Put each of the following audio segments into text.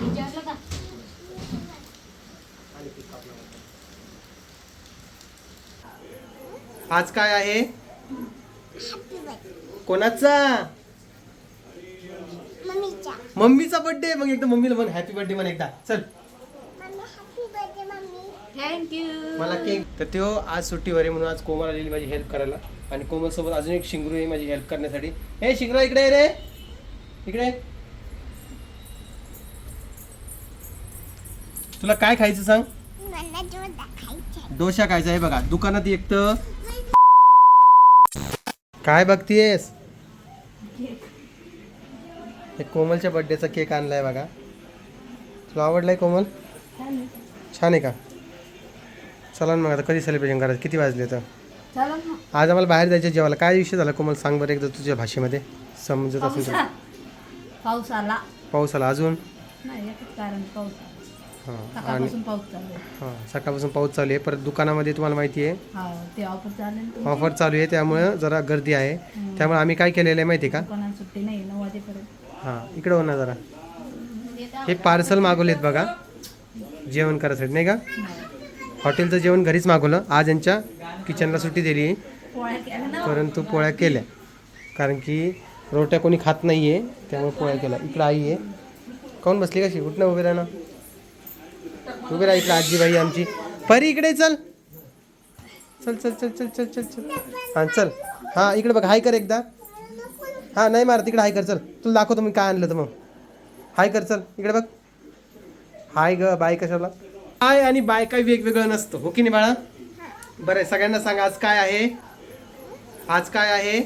विचारलं का? आज काय आहे? कोणाचा? मम्मीचा. बर्थडे मग एकदा मम्मीला म्हण. हॅपी बर्थडे म्हण एकदा. चल. Mummy happy birthday mummy. Thank you मला केक तर तो आज सुट्टीवर आहे म्हणून आज कोमल आलेली माझी हेल्प करायला. आणि कोमल सोबत अजून एक शिंगरू आहे माझी हेल्प करण्यासाठी. हे शिंगरू इकडे रे. इकडे तुला काय खायचं सांग? मला डोशा खायचा आहे. बघा. दुकानात एक तर काय बघतीयस? हे कोमलच्या बर्थडेचा केक आणलाय बघा. तुला आवडलाय कोमल? छान आहे का? चला ना मग आता कधी सेलिब्रेशन करायचं? किती वाजले तर? चला ना. आज आम्हाला बाहेर जायचं जेवायला. काय विषय झाला कोमल? सांग बरं एकदा तुझ्या भाषेमध्ये. समजत असेल पाऊस तर. आ- पाऊस आला. पाऊस आला. अजून? कारण पाऊस. सकाळपासून पाऊस चालू आहे. हां सकाळपासून पाऊस चालू आहे. परत दुकानामध्ये तुम्हाला माहिती आहे. हा ते ऑफर चालू आहे ना तुमची? ऑफर चालू आहे. त्यामुळं जरा गर्दी आहे. त्यामुळे आम्ही काय केलेलं आहे माहिती आहे का? दुकानात सुट्टी नाही नऊ वाजेपर्यंत. हां इकडं हो ना जरा. हे पार्सल मागवलेत बघा. जेवण करायसाठी नाही का. हॉटेलचं जेवण घरीच मागवलं. आज यांच्या किचनला सुट्टी दिली. आहे पोळ्या केल्या ना? परंतु पोळ्या केल्या. कारण की रोट्या कोणी खात नाही आहे त्यामुळे पोळ्या केल्या. इकडं आई आहे. काऊन बसली कशी उभी राहा ना? उभी राहा इकडं आजीबाई आमची. परी इकडे चल. चल चल चल चल चल चल चल. हां चल. हां इकडे बघ हाय कर एकदा. हां नाही मार तिकडे हाय कर चल. तुला दाखवतो मी काय आणलं तर मग. हाय कर चल. इकडे बघ. हाय ग बाय कशाला? हाय आणि बाय काय वेगवेगळं नसतं. हो की नाही बाळा? बरं आहे, सगळ्यांना सांगा आज काय आहे? आज काय आहे?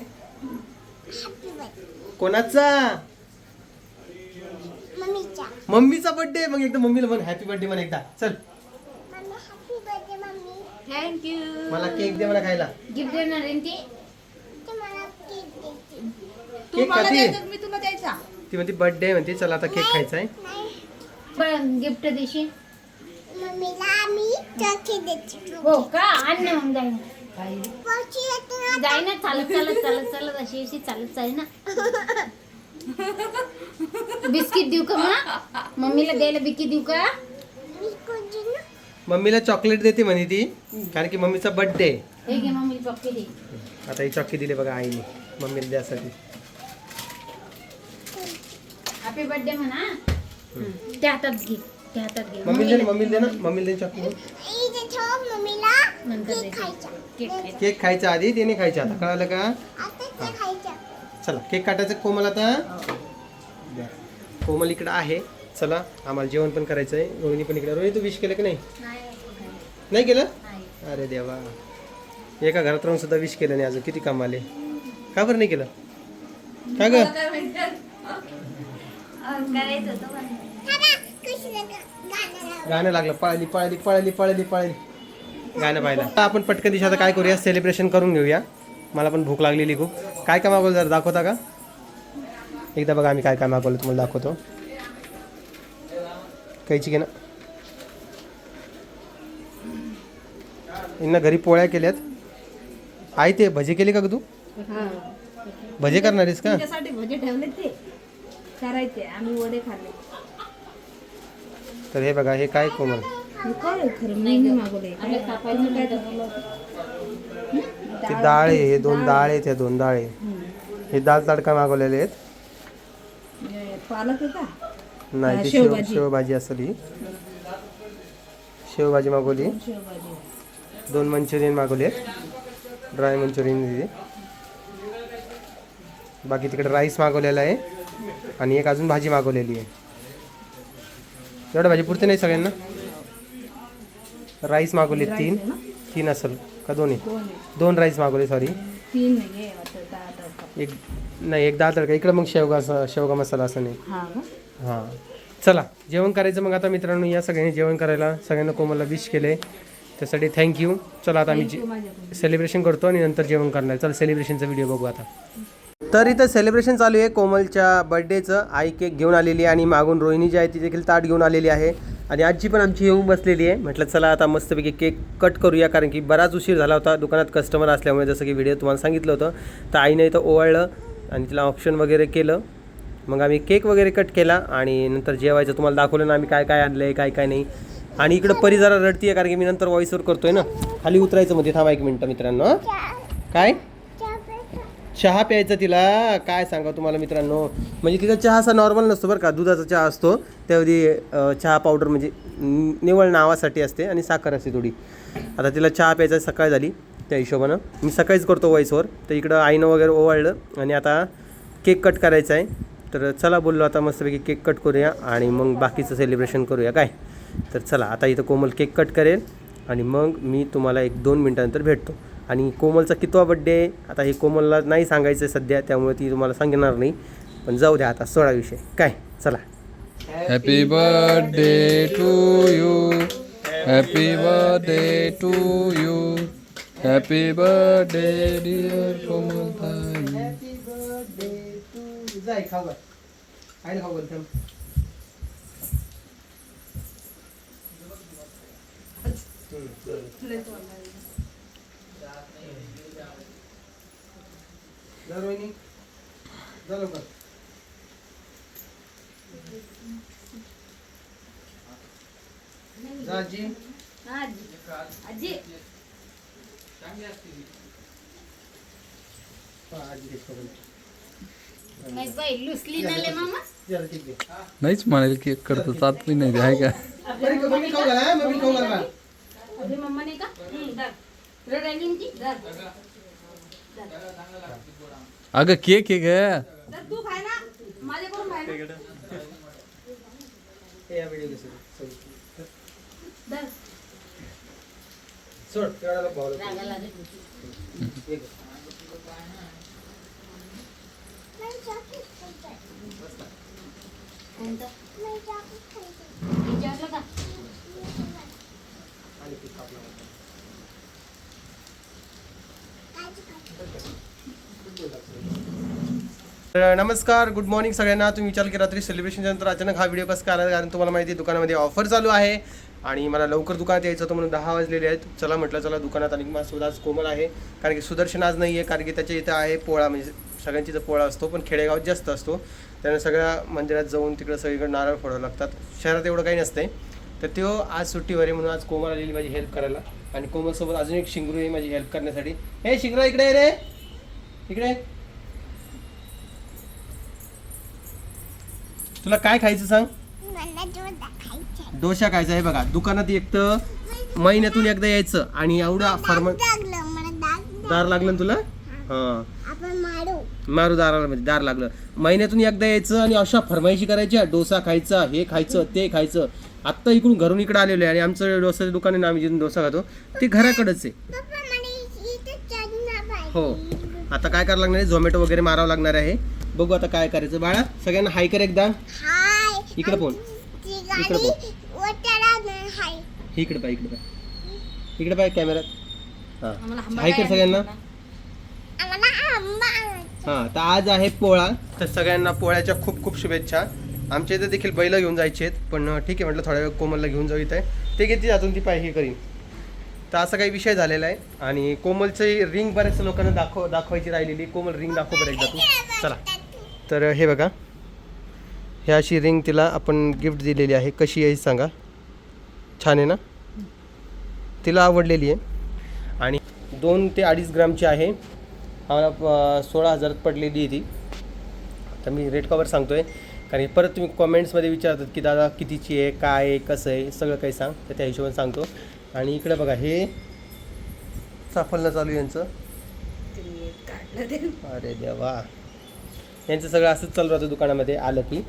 कोणाचा? मम्मीचा बर्थडे मग एकदा मम्मीला म्हण हॅपी बर्थडे म्हण एकदा. चल. Mummy happy birthday mummy. Thank you मला केक दे मला खायला. गिफ्ट देणार आहे ना ती? ते मला केक देते तू केक मला खाते? द्यायचा मी तुला द्यायचा. ती म्हणते बर्थडे म्हणते चला आता केक खायचा आहे. पण गिफ्ट देशील? मम्मीला आम्ही चॉकलेट देते हो का? आण ना मग जाईन. पक्षी येते ना जाई ना चालत चालत चालत चालत अशी अशी चालत जाई ना. बिस्किट देऊ का म्हणा मम्मीला द्यायला बिस्किट देऊ का? मम्मीला चॉकलेट देते म्हणे ती कारण की मम्मीचा बर्थडे हे घे मम्मीला चॉकलेट दे आता ही चॉकी दिली बघा आईने मम्मीला द्यासाठी. हॅपी बर्थडे म्हणा. त्या हातात घे त्या हातात घे. मम्मीला दे मम्मीला दे ना मम्मीला दे चॉकलेट इथे ठेव मम्मीला. नंतर केक दे खायचा. केक खायचा. केक खायचा आधी त्याने खायचा. आता कळालं का? आता ते खायचं. चला केक काटायचं कोमल आता? द्या. कोमल इकडं आहे. चला आम्हाला जेवण पण करायचं आहे. रोहिणी पण इकडे. रोहिणी तू विश केलं की नाही? नाही केलं? नाही. अरे देवा. एका घरात राहून सुद्धा विश केलं नाही अजून. किती काम आले? का बरं नाही केलं? का ग? गाणं लागलं. पळाली पळाली पळाली पळाली पळाली. गाणं पाहिलं. आता आपण पटकन दिवशी आता काय करूया? सेलिब्रेशन करून घेऊया. मला पण भूक लागलेली खूप. काय काय मागवलं जरा दाखवता का? एकदा बघा आम्ही काय काय मागवलं तुम्हाला दाखवतो. कैची घे ना? यांना घरी पोळ्या केल्यात. आई ते भजे केले का ग तू? भजे करणार आहेस का? तुमच्यासाठी भजे ठेवले ते. करायचे आम्ही वडे खाल्ले. तर हे बघा हे काय कोमल? काय खरं नाही मागवले. काय ठरवलं ते डाळ आहे हे दोन डाळ आहेत ह्या दोन डाळ आहे हे दाल तडका मागवलेले आहेत. पालक नाही ती शेव शेवभाजी. शेवभाजी असेल. ही शेवभाजी मागवली. शेवभाजी दोन मंचुरियन मागवले आहेत. ड्राय मंचुरियन दिली. बाकी तिकडे राईस मागवलेला आहे. आणि एक अजून भाजी मागवलेली आहे. एवढं भाजी पुरते नाही सगळ्यांना? राईस मागवले तीन. तीन असेल. का दोन्ही? दोन राईस मागवले सॉरी तीन दहा एक नाही एक दाल तडका. इकडं मग शेवगा असं- शेवगा मसाला असं नाही. हा हां. चला जेवण करायचं मग आता मित्रांनो या सगळ्यांनी जेवण करायला. सगळ्यांना कोमलला विश केले. त्यासाठी थँक्यू चला आता आम्ही माझ्याकडून सेलिब्रेशन करतो आणि नंतर जेवण करणार. चला सेलिब्रेशनचा व्हिडिओ बघू आता. तर इथं सेलिब्रेशन चालू आहे. कोमलच्या बर्थडेचं आई केक घेऊन आलेली आहे आणि मागून रोहिणी जी आहे ती देखील ताट घेऊन आलेली आहे. आणि आजी पण आमची येऊन बसलेली आहे. म्हटलं चला आता मस्तपैकी केक कट करूया. कारण की बराच उशीर झाला होता दुकानात कस्टमर असल्यामुळे जसं की व्हिडिओ तुम्हाला सांगितलं होतं. तर आईने इथं ओवाळलं आणि तिला ऑप्शन वगैरे केलं. मग आम्ही केक वगैरे कट केला आणि नंतर जेवायचं तुम्हाला दाखवलं ना आम्ही काय काय आणलं आहे काय काय नाही. आणि इकडं परी जरा रडती आहे कारण की मी नंतर व्हॉइसवर करतोय ना. खाली उतरायचं मध्ये थांबा एक मिनटं मित्रांनो काय? चहा प्यायचा. तिला. काय सांगा तुम्हाला मित्रांनो? म्हणजे तिचा चहा असा नॉर्मल नसतो बरं का. दुधाचा चहा असतो. त्यावेळी चहा पावडर म्हणजे निवळ नावासाठी असते आणि साखर असते थोडी. आता तिला चहा प्यायचा सकाळ झाली त्या हिशोबानं. मी सकाळीच करतो वॉईसवर तर इकडं आईनं वगैरे ओवाळलं आणि आता केक कट करायचा आहे. तर चला बोललो आता मस्तपैकी केक कट करूया आणि मग बाकीचं सेलिब्रेशन करूया. काय? तर चला आता इथं कोमल केक कट करेल आणि मग मी तुम्हाला एक दोन मिनटानंतर भेटतो. आणि कोमलचा कितवा बड्डे आहे आता हे कोमलला नाही सांगायचं आहे सध्या त्यामुळे ती तुम्हाला सांगणार नाही पण जाऊ द्या आता सोळा विषय काय चला Happy birthday to you. Happy birthday to you. Happy birthday dear Komaltai. जाय खाऊ घाल. आईला खाऊ घाल, जा रोहिणी. जा लवकर. जा आजी. आजी आजी हा, आजी देख खाऊ घाल. नाही बाई लुसली ना ले मामा जरा ठीक आहे. नाहीच म्हणाल की करतो तात पण नाही आहे का बरी का, मम्मी खाऊ घाल, हा? मम्मी खाऊ घाल बा. अभि मम्मा ने का हम्म, धर रडायली ती धर अगं केक आहे ग? तू खाय ना. माझ्याकडून खाय ना. हे या व्हिडिओ कसं सोड तेवढ्याला. कोणतं का? आणि पीठ कापलं होतं. काजू खायचं. तर नमस्कार गुड मॉर्निंग सगळ्यांना. तुम्ही विचार केला रात्री सेलिब्रेशनच्या नंतर अचानक हा व्हिडिओ कसा आला कारण तुम्हाला माहिती आहे दुकानामध्ये ऑफर चालू आहे. आणि मला लवकर दुकानात यायचं होतं म्हणून दहा वाजलेले आहेत. चला म्हटलं चला दुकानात. आणि माझ्यासोबत आज कोमल आहे. कारण की सुदर्शन आज नाही आहे कारण की त्याच्या इथं आहे पोळा. म्हणजे सगळ्यांची जो पोळा असतो पण खेडेगावात जास्त असतो. त्यानं सगळ्या मंदिरात जाऊन तिकडं सगळीकडे नारळ फोडावं लागतात. शहरात एवढं काही नसतंय. तर तो आज सुट्टीवर आहे म्हणून आज कोमल आलेली माझी हेल्प करायला. आणि कोमलसोबत अजून एक शिंगरू आहे माझी हेल्प करण्यासाठी. हे शिंगरा इकडे रे. इकडे. तुला काय खायचं सांग. डोसा खायचा आहे. बघा. दुकानात एक तर महिन्यातून एकदा यायचं आणि एवढा फर्म दार लागलं तुला? हां. मारू दाराला म्हणजे दार लागलं. महिन्यातून एकदा यायचं आणि अशा फरमाईशी करायच्या डोसा खायचा हे खायचं ते खायचं. आत्ता इकडून घरून इकडे आलेलो आहे आणि आमचं डोसाचं दुकान आहे ना आम्ही जिथून डोसा खातो ते घराकडंच आहे. हो. आता काय करावं लागणार आहे? झोमॅटो वगैरे मारावं लागणार आहे. बघू आता काय करायचं. बाळा सगळ्यांना हाय कर एकदा. हाय इकडे फोन ती इकडे हाय इकडे पाय इकडे पाय. इकडे पाय कॅमेऱ्यात हां. हाय कर सगळ्यांना. हां तर आज आहे पोळा. तर सगळ्यांना पोळ्याच्या खूप खूप शुभेच्छा. आमच्या इथे देखील बैल घेऊन जायचे आहेत पण ठीक आहे म्हटलं थोड्या वेळ कोमलला घेऊन जाऊ इथे. ते घेते अजून ती पाय हे करीन. तर असा काही विषय झालेला आहे. आणि कोमलची रिंग बऱ्याच लोकांना दाखव दाखवायची राहिलेली. कोमल रिंग दाखव बरं एकदा तू. चला. तर हे बघा. ह्या अशी रिंग तिला आपण गिफ्ट दिलेली आहे. कशी आहे सांगा. छान आहे ना? तिला आवडलेली आहे. आणि दोन ते अडीच ग्रामची आहे. आम्हाला सोळा हजारात पडलेली आहे ती. तर मी रेट कवर सांगतो आहे कारण परत तुम्ही कॉमेंट्समध्ये विचारतात की दादा कितीची आहे? काय आहे? कसं आहे? सगळं काही सांग तर त्या हिशोबाने सांगतो. आणि इकडे बघा हे साफलनं चालू यांचं. अरे देवा. यांचं सगळं असंच चालू राहतं दुकानामध्ये आलं की.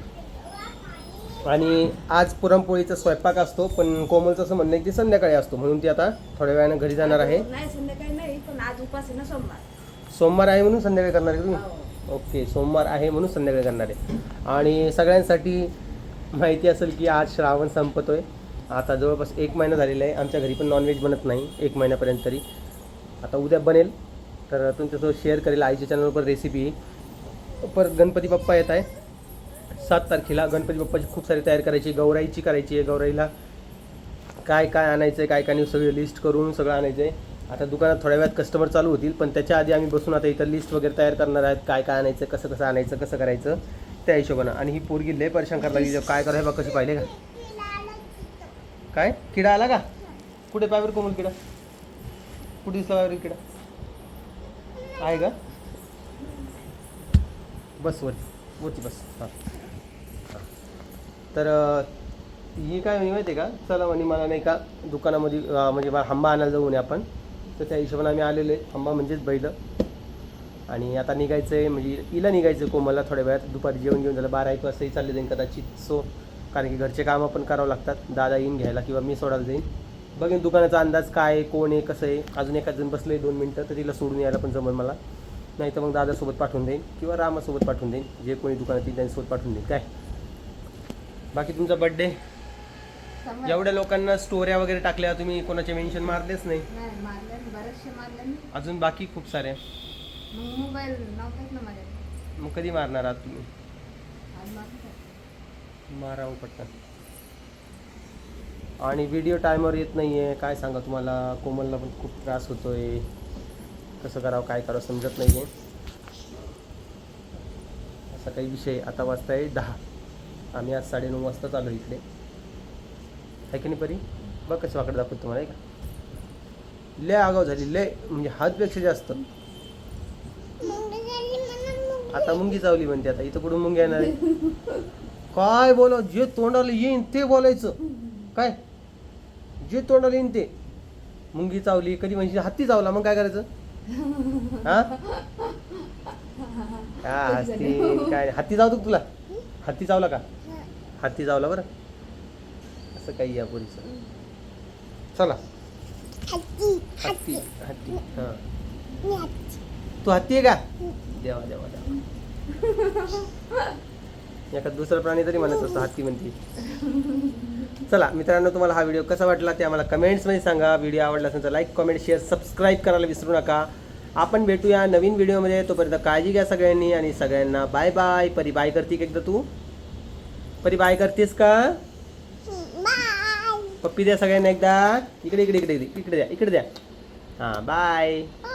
आणि आज पुरणपोळीचा स्वयंपाक असतो पण कोमलचं असं म्हणणं आहे की संध्याकाळी असतो. म्हणून ती आता थोड्या वेळानं घरी जाणार आहे. नाही संध्याकाळी नाही पण आज उपास आहे ना सोमवार. सोमवार आहे म्हणून संध्याकाळी करणार आहे तुम्ही? ओके सोमवार आहे म्हणून संध्याकाळी करणार आहे. आणि सगळ्यांसाठी माहिती असेल की आज श्रावण संपतोय. आता जवळपास एक महिना झालेला आहे. आमच्या घरी पण नॉनव्हेज बनत नाही एक महिन्यापर्यंत तरी. आता उद्या बनेल. तर तुमच्यासोबत शेअर करेल आईच्या चॅनलवर रेसिपी परत गणपती बाप्पा येत आहे सात तारखेला गणपती बाप्पाची खूप सारी तयारी करायची गौराईची करायची आहे. गौराईला काय काय आणायचं आहे काय काय नाही सगळं लिस्ट करून सगळं आणायचं आहे आता दुकानात थोड्या वेळात कस्टमर चालू होतील पण त्याच्या आधी आम्ही बसून आता इथं लिस्ट वगैरे तयार करणार आहेत काय काय आणायचं कसं कसं आणायचं कसं करायचं त्या हिशोबानं. आणि ही पोरगी लय परेशान करायला लागली. काय करायला बा कशी पाहिले का? काय? किडा आला का? कुठे पायवर कोमल किडा? कुठे दिसला पायवर किडा? आहे का? बस वर वरची बस. हां. तर ही काय म्हणे माहिती आहे का? चला म्हणे मला नाही का दुकानामध्ये म्हणजे हंबा आणायला जाऊ नये आपण. तर त्या हिशोबाने आम्ही आलेलो आहे. आंबा म्हणजेच बैल. आणि आता निघायचं आहे म्हणजे हिला निघायचं आहे कोमलला थोड्या वेळात. दुपारी जेवण घेऊन झालं बारा एक वाजताही चालले जाईन कदाचित. सो कारण की घरचे कामं पण करावं लागतात. दादा येईन घ्यायला किंवा मी सोडायला जाईन. बघेन दुकानाचा अंदाज काय आहे कोण आहे कसं आहे. अजून एखाद जण बसलं आहे दोन मिनटं तर तिला सोडून यायला पण जमेल मला. नाही तर मग दादासोबत पाठवून देईन किंवा रामासोबत पाठवून देईन. जे कोणी दुकानात येईल त्यांच्यासोबत पाठवून देईन. काय? बाकी तुमचा बड्डे एवढ्या लोकांना स्टोऱ्या वगैरे टाकल्या तुम्ही कोणाचे मेन्शन मारलेच नाही. बरेचसे. अजून बाकी खूप सारे. मग मोबाईल नव्हताच ना माझ्याकडे. मग कधी मारणार आहात तुम्ही? आज मारलं. मारा मग पटकन. आणि व्हिडिओ टायमर येत नाही आहे काय सांगा तुम्हाला? कोमलला पण खूप त्रास होतोय. कसं करावं काय करावं समजत नाही आहे असा काही विषय आता वाजता आहे दहा. आम्ही आज साडेनऊ वाजता चालू इकडे. आहे की नाही परी? बघ कसं वाकडं दाखवतो तुम्हाला आहे का लय आगाव झाली लय म्हणजे हातपेक्षा जास्त. आता मुंगी चावली म्हणते आता इथं कुठून मुंगी येणार आहे? काय बोलाव जे तोंडाला येईन ते बोलायचं. काय? जे तोंडाला येईन ते. मुंगी चावली कधी म्हणजे हत्ती चावला मग काय करायचं? हा? हा हत्ती काय हत्ती चावतो तुला? हत्ती चावला का? हत्ती चावला बरं. काही या पोरीचं? चला. हत्ती हत्ती हत्ती. हां. तू हत्ती आहे का? देवा देवा देवा. एखाद दुसरा प्राणी तरी म्हणत असतो हत्ती म्हणते. चला मित्रांनो तुम्हाला हा व्हिडिओ कसा वाटला ते आम्हाला कमेंट्समध्ये सांगा. व्हिडिओ आवडला असेल तर लाईक कमेंट शेअर सबस्क्राईब करायला विसरू नका. आपण भेटूया नवीन व्हिडिओमध्ये. तोपर्यंत काळजी घ्या सगळ्यांनी आणि सगळ्यांना बाय बाय. परी बाय करते का एकदा तू? परी बाय करतेस का? पप्पी द्या सगळ्यांना एकदा. इकडे इकडे इकडे इकडे द्या इकडे द्या. हां बाय बाय